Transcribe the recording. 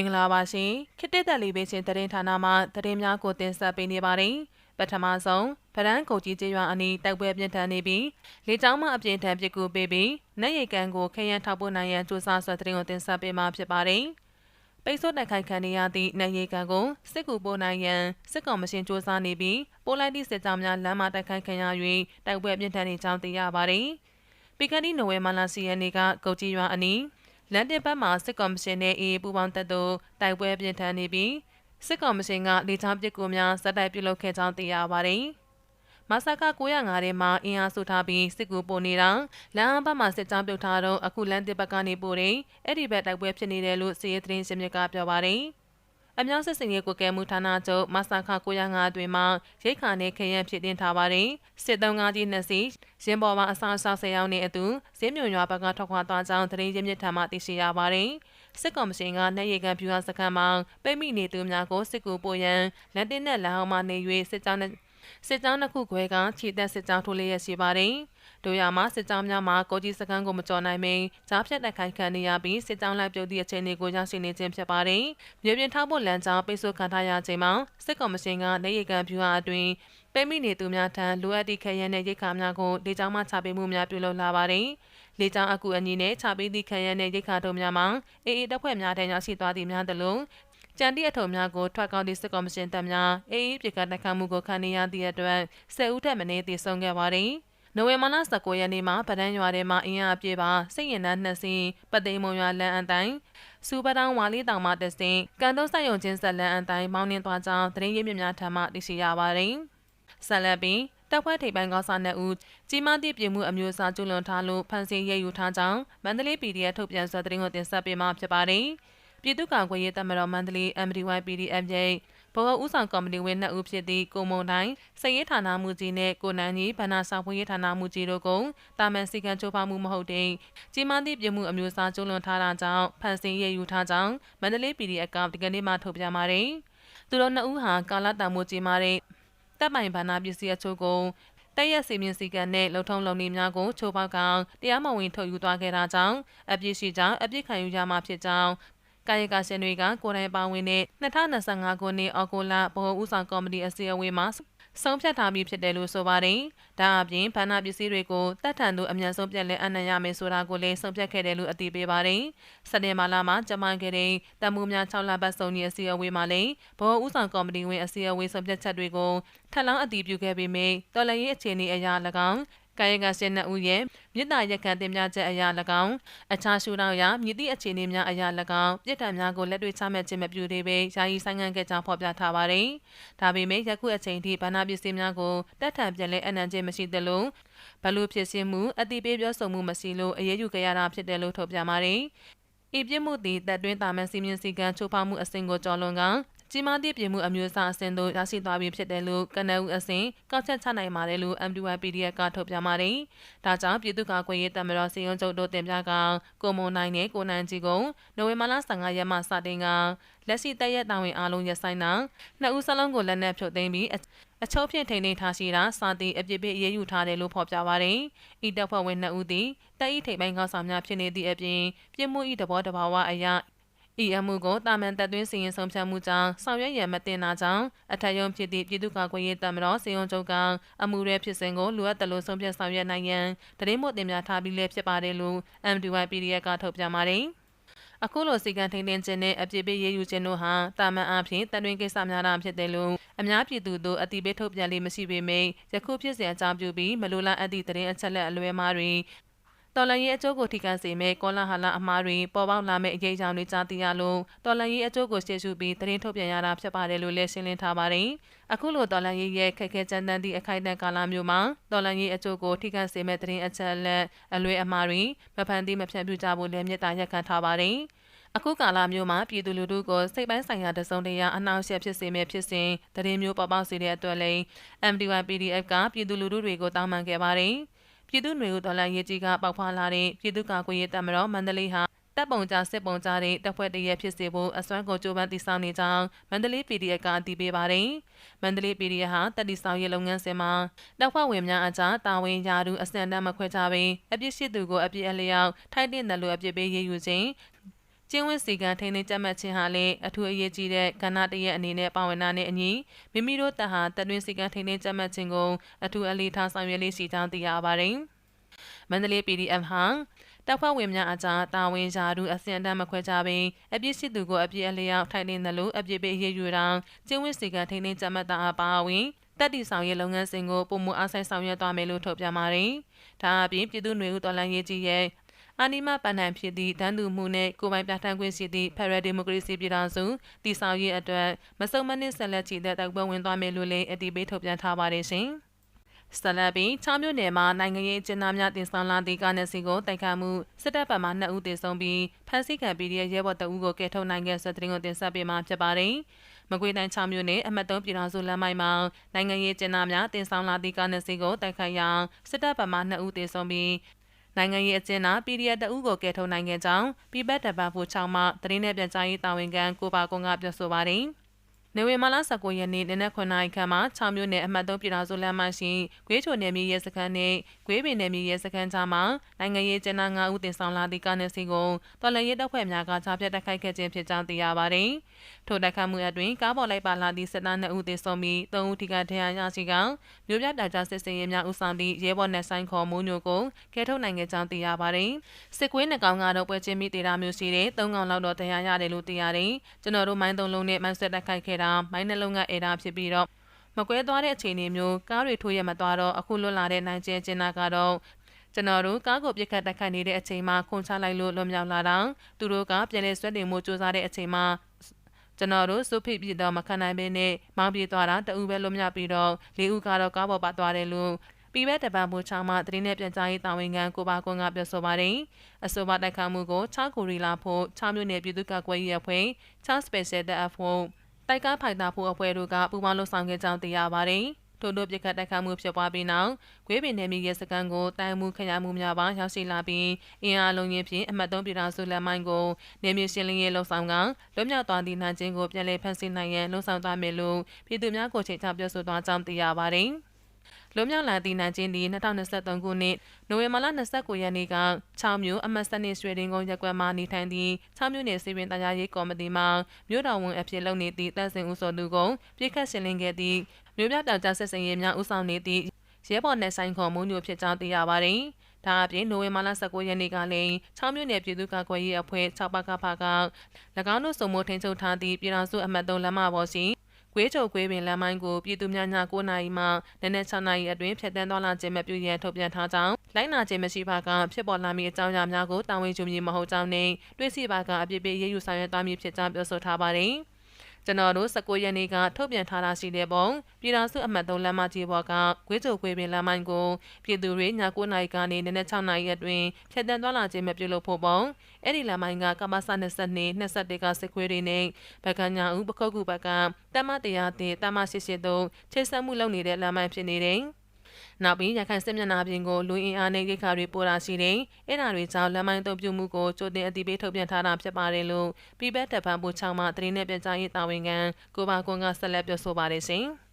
င်္ဂလာပါရှင်ခေတ္တတက်လီပေးခြင်းတရင်ဌာနမှတရင်များကိုတင်ဆက်ပေးနေပါတယ်ပထမဆုံးဗရန်ကိုကြီးကျေးရွာအနီးတိုက်ပွဲပြင်းထန်နေပြီးလေကြောင်းမှအပြင်းထန်ပစ်ကူပေးပြီးနိုင်ရိတ်ကန်ကိုခရမ်းထောက်ပို့နိုင်ရန်စူးစမ်းဆွဲတရင်ကိုတင်ဆက်ပေးမှာဖြစ်ပါတယ်ပိတ်ဆို့တိုက်ခိုက်ခံနေရသည့်နိုင်ရိတ်ကန်ကိုစစ်ကူပို့နိုင်ရန်စစ်ကောင်မရှင်စူးစမ်းနေပြီးပိုလိုက်သည့်စစ်ကြောင်းများလမ်းမတိုက်ခိုက်ခံရ၍တိုက်ပွဲပြင်းထန်နေကြောင်းသိရပါတယ်ပီကနီနိုဝဲမာလာစီယန်နေကကုတ်ကြီးရွာအနီး လန်တင်ဘက်မှာစစ်ကော်မရှင်နဲ့အေးပူပေါင်းတပ်တို့တိုက်ပွဲပြင်းထန်နေပြီးစစ်ကော်မရှင်ကလေကြောင်းပစ်ကူများစက်တိုက်ပြုလုပ်ခဲ့ကြောင်းသိရပါတယ်။မဆာကာ905ထဲမှာအင်အားစုထားပြီးစစ်ကူပို့နေတာလမ်းအဘက်မှာစစ်ကြောင်းပြုတ်ထားတော့အခုလမ်းတစ်ဘက်ကနေပို့တယ်အဲ့ဒီဘက်တိုက်ပွဲဖြစ်နေတယ်လို့စီရေးသတင်းရှင်မြစ်ကပြောပါတယ်။ အများစစ်စင်ရေးကိုကဲမှုဌာနချုပ်မဆာခ905အတွင်မှရိတ်ခါနဲ့ခရမ်းဖြစ်တင်ထားပါတယ်စစ်သုံးငါးကြီးနှစ်စီရင်းပေါ်မှာအစားအစာဆယ်ယောက်နဲ့အတူဇင်းမြုံရွာဘက်ကထွက်ခွာသွားကြောင်းသတင်းရင်းမြစ်ထံမှသိရှိရပါတယ်စစ်ကောင်မရှင်ကနှက်ရည်ကန်ပြူဟာစခန်းမှာပိတ်မိနေသူများကိုစစ်ကူပို့ရန်လက်တင်နဲ့လမ်းအောင်မှနေ၍စစ်ကြောင်းနဲ့ စစ်ကြောင်းတစ်ခုခွဲကခြေတက်စစ်ကြောင်းထိုးလျက်ရှိပါတယ်။တို့ရမှာစစ်ကြောင်းများမှာကိုကြီးစခန်းကိုမကြော်နိုင်မင်းကြားဖြတ်တိုက်ခိုက်ခံနေရပြီးစစ်ကြောင်းလိုက်ပြုတ်သည့်အခြေအနေကိုရရှိနေခြင်းဖြစ်ပါတယ်။မြေပြင်ထောက်ဖို့လမ်းကြောင်းပိတ်ဆို့ခံထားရချိန်မှာစစ်ကောင်မရှင်ကနေရီကန်ဖြူဟာအတွင်ပိမိနေသူများထံလိုအပ်သည့်ခရမ်းနဲ့ရိတ်ခါများကိုဒေကြောင်းမှချပေးမှုများပြုလုပ်လာပါတယ်။လေကြောင်းအကူအညီနဲ့ချပေးသည့်ခရမ်းနဲ့ရိတ်ခါတို့များမှာအေအေတပ်ဖွဲ့များထံရောက်ရှိသွားသည့်များသလုံး ကြံသည့်အထုံများကိုထွက်ကောက်သည့်စစ်ကော်မရှင်တပ်များအေအေပြည်ကတိုက်ခတ်မှုကိုခံနေရသည့်အတွက်ဆယ်ဦးထက်မနည်းတည်ဆုံခဲ့ပါသည်။နိုဝင်ဘာလ19ရက်နေ့မှာဗဒန်းရွာထဲမှာအင်အားပြေပါစိတ်ရင်နှနှစ်စင်းပသိမ်မုံရွာလမ်းအတိုင်းစူပတောင်ဝါလီတောင်မှတစင်းကန်တုံးဆိုင်ယုံချင်းဆက်လန်းအတိုင်းမောင်းနှင်းသွားကြောင်းသတင်းရင်းမြစ်များထံမှသိရှိရပါတယ်။ဆက်လက်ပြီးတပ်ဖွဲ့ထိပ်ပိုင်းကောင်းစားနှစ်ဦးကြီးမားသည့်ပြည်မှုအမျိုးအစားကျူးလွန်ထားလို့ဖမ်းဆီးရယူထားကြောင်းမန္တလေး PDF ထုတ်ပြန်စာသတင်းကိုတင်ဆက်ပေးမှာဖြစ်ပါတယ်။ ပြည်သူ့ကာကွယ်ရေးတပ်မတော်မန္တလေး MDY PDF ရဲ့ဘဝဦးဆောင်ကော်မတီဝင်နှစ်ဦးဖြစ်သည့်ကိုမုံတိုင်းစရေးဌာနမှုကြီးနဲ့ကိုနန်းကြီးဗန္နာဆောင်ဖွေးရေးဌာနမှုကြီးတို့ကတာမန်စီကံချိုးဖောက်မှုမဟုတ်တဲ့ကြီးမားသည့်ပြည်မှုအမျိုးအစားကျူးလွန်ထားတာကြောင့်ဖန်ဆင်းရယူထားကြောင်းမန္တလေး PDF ကဒီကနေ့မှထုတ်ပြန်ပါတယ်။သူတို့နှစ်ဦးဟာကာလတန်မိုးကြီးမားတဲ့တပ်ပိုင်ဗန္နာပစ္စည်းအချို့ကိုတရက်စီမင်းစီကံနဲ့လုံထုံလုံနေများကိုချိုးပေါက်ကောင်တရားမဝင်ထုတ်ယူသွားခဲ့တာကြောင့်အပြစ်ရှိကြောင်းအပြစ်ခံယူရမှာဖြစ်ကြောင်း ကာယကရှင်တွေကကိုယ်တိုင်ပါဝင်တဲ့2025ခုနှစ်အောက်တိုလာဗဟိုဦးဆောင်ကော်မတီအစည်းအဝေးမှာဆုံးဖြတ်ထားပြီးဖြစ်တယ်လို့ဆိုပါတယ်။ဒါအပြင်ဗန္နာပစ္စည်းတွေကိုတတ်ထန်သူအမြန်ဆုံးပြန်လည်အနံ့ရမယ်ဆိုတာကိုလည်းဆုံးဖြတ်ခဲ့တယ်လို့အတည်ပြုပါတယ်။စက်တင်ဘာလမှာကျမခဲ့တဲ့တမှုများ6လပတ်စုံကြီးအစည်းအဝေးမှာလည်းဗဟိုဦးဆောင်ကော်မတီဝင်အစည်းအဝေးဆုံးဖြတ်ချက်တွေကိုထပ်လောင်းအတည်ပြုခဲ့ပေမယ့်တော်လှန်ရေးအခြေအနေအရ၎င်း ကာယကစင်နှစ်ဦးရဲ့မြစ်တာရက်ခံတင်ပြချက်အရာ၎င်းအခြားရှုထောင့်အရမြစ်သည့်အခြေအနေများအရာ၎င်းပြစ်ဒဏ်များကိုလက်တွေ့ချမှတ်ခြင်းမပြုသေးပေယာယီဆိုင်ငံခဲ့ကြောင်းဖော်ပြထားပါတယ်။ဒါပေမဲ့ယခုအချိန်ထိဗန္နာပစ္စည်းများကိုတက်ထန်ပြန်လဲအနံ့ခြင်းမရှိသလိုဘလို့ဖြစ်စင်းမှုအတိပေးပြောဆိုမှုမရှိလို့အရေးယူကြရတာဖြစ်တယ်လို့ထုတ်ပြန်ပါတယ်။ဤပြစ်မှုသည်တပ်တွင်းတာမန်စီမင်းစီကံချိုးဖောက်မှုအစဉ်ကိုကျော်လွန်က ကြီးမားသည့်ပြည်မှုအမျိုးအစားအဆင့်သို့ရရှိသွားပြီဖြစ်တယ်လို့ကနအူအစဉ်ကောက်ချက်ချနိုင်ပါတယ်လို့ MDYPDF ကထုတ်ပြန်ပါတယ်။ဒါကြောင့်ပြည်သူ့ကာကွယ်ရေးတပ်မတော်စီရင်ချုပ်တို့တင်ပြကကိုမွန်နိုင်နဲ့ကိုနိုင်ကြီးကိုနိုဝင်ဘာလ15ရက်မှစတင်ကလက်ရှိတပ်ရက်တာဝန်အားလုံးရဆိုင်တာနှစ်ဦးစလုံးကိုလက်နက်ဖြုတ်သိမ်းပြီးအချုပ်ဖြင့်ထိန်းသိမ်းထားရှိတာစာတီအပြစ်ပေးအရေးယူထားတယ်လို့ဖော်ပြပါတယ်။ဤတပ်ဖွဲ့ဝင်နှစ်ဦးသည်တပ်၏ထိပ်ပိုင်းခေါင်းဆောင်များဖြစ်နေသည့်အပြင်ပြစ်မှု၏တဘောတဘာဝအရာ ဤအမှုကိုတာမန်တပ်သွင်းစီရင်ဆုံးဖြတ်မှုကြောင့်ဆောင်ရွက်ရန်မတင်တာကြောင့်အထက်ရုံးဖြစ်သည့်ပြည်သူ့ကာကွယ်ရေးတပ်မတော်စီရင်ချုပ်ကအမှုရဲဖြစ်စဉ်ကိုလိုအပ်တယ်လို့ဆုံးဖြတ်ဆောင်ရွက်နိုင်ရန်တရင်မို့တင်ပြထားပြီးလည်းဖြစ်ပါတယ်လို့ MDY PDF ကထုတ်ပြန်ပါတယ်အခုလိုစီကံထိန်တင်ခြင်းနဲ့အပြစ်ပေးရေးယူခြင်းတို့ဟာတာမန်အားဖြင့်တန်တွင်ကိစ္စများတာဖြစ်တယ်လို့အများပြည်သူတို့အတိပေးထုတ်ပြန်လေးမရှိပေမယ့်ယခုဖြစ်စဉ်အကြောင်းပြုပြီးမလိုလားအပ်သည့်တရင်အချက်လက်အလွဲမှားတွေ တော်လန်ရေးအကျိုးကိုထိခိုက်စေမဲ့ကောလာဟလအမှားတွေပေါ်ပေါက်လာမဲ့အရေးအကြောင်းတွေကြားသိရလို့တော်လန်ရေးအကျိုးကိုရှေ့ရှုပြီးသတင်းထုတ်ပြန်ရတာဖြစ်ပါတယ်လို့လည်းရှင်းလင်းထားပါတယ်။အခုလိုတော်လန်ရေးရဲ့ခက်ခဲကြမ်းတမ်းသည့်အခိုက်အတန့်ကာလမျိုးမှာတော်လန်ရေးအကျိုးကိုထိခိုက်စေမဲ့သတင်းအချက်အလက်အလွဲအမှားတွေမဖန်တီးမဖြန့်ပြကြဖို့လည်းမြစ်တာရက်ခံထားပါတယ်။အခုကာလမျိုးမှာပြည်သူလူထုကိုစိတ်ပိုင်းဆိုင်ရာတစုံတရာအနှောင့်အယှက်ဖြစ်စေမဲ့ဖြစ်စဉ်တရင်မျိုးပေါ်ပေါက်စေတဲ့အတွက်လည်း MDY PDF ကပြည်သူလူထုတွေကိုတောင်းပန်ခဲ့ပါတယ်။ ပြည်သူ့ຫນွေဦးတော်လှန်ရေးကြီးကပေါက်ဖွာလာတဲ့ပြည်သူ့ကာကွယ်ရေးတပ်မတော်မန္တလေးဟာတပ်ပုံကြစစ်ပုံကြတဲ့တပ်ဖွဲ့တရဲဖြစ်စေဖို့အစွမ်းကုန်ကြိုးပမ်းတည်ဆောက်နေကြောင်းမန္တလေး PDF ကအတည်ပြုပါတယ်။မန္တလေး PDF ဟာတပ်တည်ဆောက်ရေးလုပ်ငန်းစဉ်မှာတပ်ဖွဲ့ဝင်များအကြားတာဝန်ရာထူးအစံတန်းမခွဲခြားဘဲအပြစ်ရှိသူကိုအပြစ်အလျောက်ထိုက်တဲ့နယ်လိုအပြစ်ပေးရေးယူခြင်း ကျင်းဝတ်စီကံထိန်းသိမ်းကြက်မှတ်ခြင်းဟာလည်းအထူးအရေးကြီးတဲ့ကဏ္ဍတစ်ရပ်အနေနဲ့ပါဝင်တာနဲ့အညီမိမိတို့တပ်ဟာတပ်တွင်းစီကံထိန်းသိမ်းကြက်မှတ်ခြင်းကိုအထူးအလေးထားဆောင်ရွက်လေးရှိကြောင်းသိရပါတယ်။မန္တလေး PDF ဟာတပ်ဖွဲ့ဝင်များအကြားတာဝန်ရာထူးအဆင့်အတန်းမခွဲခြားဘဲအပြစ်ရှိသူကိုအပြစ်အလျောက်ထိုင်နေသလိုအပြစ်ပေးရေးယူတာကျင်းဝတ်စီကံထိန်းသိမ်းကြက်မှတ်တာအပါအဝင်တက်တီဆောင်ရဲ့လုပ်ငန်းစဉ်ကိုပုံမှုအားဆိုင်ဆောင်ရွက်သွားမယ်လို့ထုတ်ပြန်ပါတယ်။ဒါအပြင်ပြည်သူ့ຫນွေဦးတော်လှန်ရေးကြီးရဲ့ အာနိမပန်နံဖြစ်သည့်တန်းတူမှုနှင့်ကိုယ်ပိုင်ပြဋ္ဌာန်းခွင့်ရှိသည့်ဖက်ဒရယ်ဒီမိုကရေစီပြည်ထောင်စုတည်ဆောက်ရေးအတွက်မစုံမနစ်ဆက်လက်ချီတဲ့တိုက်ပွဲဝင်သွားမယ်လို့လည်းအတည်ပြုထုတ်ပြန်ထားပါတယ်ရှင်။ဆလဘီချောင်းမြို့နယ်မှာနိုင်ငံရေးကျင်းသားများတင်ဆောင်လာသည့်ကားနယ်စီကိုတိုက်ခတ်မှုစစ်တပ်ဘက်မှ2ဦးသေဆုံးပြီးဖမ်းဆီးခံပြည်ရဲ့ရဲဘော်တအုပ်ကိုကယ်ထုတ်နိုင်ခဲ့တဲ့သတင်းကိုတင်ဆက်ပေးမှာဖြစ်ပါတယ်။မကွေးတိုင်း6မြို့နယ်အမှတ်3ပြည်တော်စုလမ်းမိုက်မှာနိုင်ငံရေးကျင်းသားများတင်ဆောင်လာသည့်ကားနယ်စီကိုတိုက်ခတ်ရာစစ်တပ်ဘက်မှ2ဦးသေဆုံးပြီး နိုင်ငံရေးအကျဉ်းသား PDF တအုပ်ကိုကယ်ထုတ်နိုင်ခဲ့ကြောင်း ပြည်ပတပဖို့6မှ သတင်းနဲ့ပြန်ကြားရေးတာဝန်ခံ ကိုပါကွန်ကပြောဆိုပါတယ်။ နေဝင်မာလာ19ရက်နေ့နနက်9နာရီခန့်မှာ6မြို့နယ်အမှတ်3ပြည်တော်စုလမ်းမရှိဂွေးချိုနယ်မြေရဲစခန်းနဲ့ဂွေးပင်နယ်မြေရဲစခန်းကြားမှာနိုင်ငံရေးကျန်းနာ9ဦးတင်ဆောင်လာသည့်ကားနယ်စီကိုတော်လှန်ရေးတပ်ဖွဲ့များကချားပြတ်တိုက်ခိုက်ခဲ့ခြင်းဖြစ်ကြောင်းသိရပါတယ်။ထိုတိုက်ခိုက်မှုအတွင်းကားပေါ်လိုက်ပါလာသည့်စစ်သား2ဦးသေဆုံးပြီး3ဦးထိခိုက်ဒဏ်ရာရရှိကမြို့ပြတာကြားစစ်စင်ရေးများဦးဆောင်သည့်ရဲဘော်နယ်ဆိုင်ခေါ်မိုးညိုကိုကဲထုတ်နိုင်ခဲ့ကြောင်းသိရပါတယ်။စစ်ကွေးနှကောင်ကတော့ပွဲချင်းမိတေတာမျိုးရှိတဲ့3កောင်လောက်တော့ဒဏ်ရာရတယ်လို့သိရတယ်။ကျွန်တော်တို့မိုင်းသုံးလုံးနဲ့မိုင်းဆက်တိုက်ခိုက်ခဲ့တာမိုင်းနှလုံးကအေတာဖြစ်ပြီးတော့မကွဲသွားတဲ့အခြေအနေမျိုးကားတွေထိုးရမသွားတော့အခုလွတ်လာတဲ့နိုင်ကျဲကျင်းနာကတော့ကျွန်တော်တို့ကားကိုပြစ်ခတ်တိုက်ခိုက်နေတဲ့အချိန်မှာခုန်ချလိုက်လို့လွန်မြောက်လာတော့သူတို့ကပြန်လဲဆွဲတင်မှုစူးစမ်းတဲ့အချိန်မှာကျွန်တော်တို့စုဖိပြတော့မခံနိုင်ဘဲနဲ့မောင်းပြေးသွားတာတအူပဲလွန်မြောက်ပြီးတော့လေးဦးကတော့ကားပေါ်ပါသွားတယ်လို့ပြီးပဲတပံမိုးချောင်းမှတရင်နဲ့ပြန်ကြားရေးတာဝန်ခံကိုပါကွန်ကပြောဆိုပါတယ်။အဆိုပါတိုက်ခိုက်မှုကိုချားကိုရီလာဖို့ချားမြို့နယ်ပြည်သူ့ကကွယ်ရေးအဖွဲ့ချားစပယ်ရှယ် တပ်အဖွဲ့တိုက်ကားဖိုင်တာဖို့အဖွဲ့တို့ကပူးပေါင်းလှုပ်ဆောင်ခဲ့ကြောင်းသိရပါတယ်။ထို့တို့ပြစ်ခတ်တိုက်ခိုက်မှုဖြစ်ပွားပြီးနောက်ဂွေးပင်နယ်မြေရဲစခန်းကိုတိုင်မှုခရမှုများပါရောက်ရှိလာပြီးအင်အားလုံးရင်းဖြင့်အမှတ်3ပြည်တော်စုလက်မိုင်းကိုနယ်မြေရှင်းလင်းရေးလှုပ်ဆောင်ကလွတ်မြောက်သွားသည့်နိုင်ချင်းကိုပြန်လည်ဖန်ဆီးနိုင်ရန်လှုံ့ဆော်သွားမယ်လို့ပြည်သူများကိုချိန်ချပြောဆိုသွားကြောင်းသိရပါတယ်။ လွန်မြောက်လာသည့်နိုင်ချင်းသည်2023ခုနှစ်နိုဝင်ဘာလ29ရက်နေ့က6မြို့အမတ်စနစ်ရွှေရင်ကုန်းရက်ကွက်မှနေထိုင်သည့်6မြို့နယ်စီပင်တရားရေးကော်မတီမှမြို့တော်ဝန်အဖြစ်လုပ်နေသည့်တပ်စင်ဦးစောသူကိုပြစ်ခတ်ရှင်းလင်းခဲ့သည့်မြို့ပြတောင်ကြားဆက်စင်ရေးများဦးဆောင်နေသည့်ရဲဘော်နယ်ဆိုင်ခေါ်မှုမျိုးဖြစ်ကြောင်းသိရပါသည်။ဒါအပြင်နိုဝင်ဘာလ19ရက်နေ့ကလည်း6မြို့နယ်ပြည်သူ့ကာကွယ်ရေးအဖွဲ့6ပါကဖက၎င်းတို့စုံမိုးထင်းချုပ်ထားသည့်ပြည်တော်စုအမှတ်3လမ်းမပေါ်ရှိ ကွေးချုံကွေးပင်လမ်းမိုင်းကိုပြည်သူများည9နာရီမှနနက်6နာရီအတွင်းဖျက်ဆီးသွားလာခြင်းမပြုရန်ထုတ်ပြန်ထားကြောင်းလိုက်နာခြင်းမရှိပါကဖြစ်ပေါ်လာမည့်အကြောင်းအရာများကိုတာဝန်ယူမည်မဟုတ်ကြောင်းနှင့်တွေ့ရှိပါကအပြစ်ပေးရေးယူဆောင်ရွက်သွားမည်ဖြစ်ကြောင်းပြောဆိုထားပါသည်။ ကျွန်တော်တို့19ရက်နေ့ကထုတ်ပြန်ထားတာရှိတဲ့ပုံပြည်တော်စုအမှတ်3လမ်းမကြီးပေါ်ကဂွေးကြိုဂွေပင်လမ်းမိုင်းကိုပြည်သူတွေည9နာရီကနေနနက်6နာရီအတွင်းဖြတ်တန်းသွားလာခြင်းမပြုလုပ်ဖို့ပုံအဲ့ဒီလမ်းမိုင်းကကမ္ဘာစ22 21ကစစ်ခွေးတွေနဲ့ဗကညာဦးပခုတ်ကူဘက်ကတမတရားတင်တမရှိရှိတို့ချိတ်ဆက်မှုလုပ်နေတဲ့လမ်းမိုင်းဖြစ်နေတယ် နောက်ပြီးရခိုင်စစ်မျက်နှာပြင်ကိုလူအင်အားနဲ့ရိတ်ခါတွေပို့တာရှိတယ်။အဲ့ဒါတွေကြောင့်လက်မိုင်းတုံပြမှုကိုကြိုတင်အတိပေးထုတ်ပြန်ထားတာဖြစ်ပါတယ်လို့ပြည်ပတပ်ဖန်ပူချောင်းမှတရင်နဲ့ပြန်ကြားရေးတာဝန်ခံကိုပါကွန်ကဆက်လက်ပြောဆိုပါတယ်ရှင်။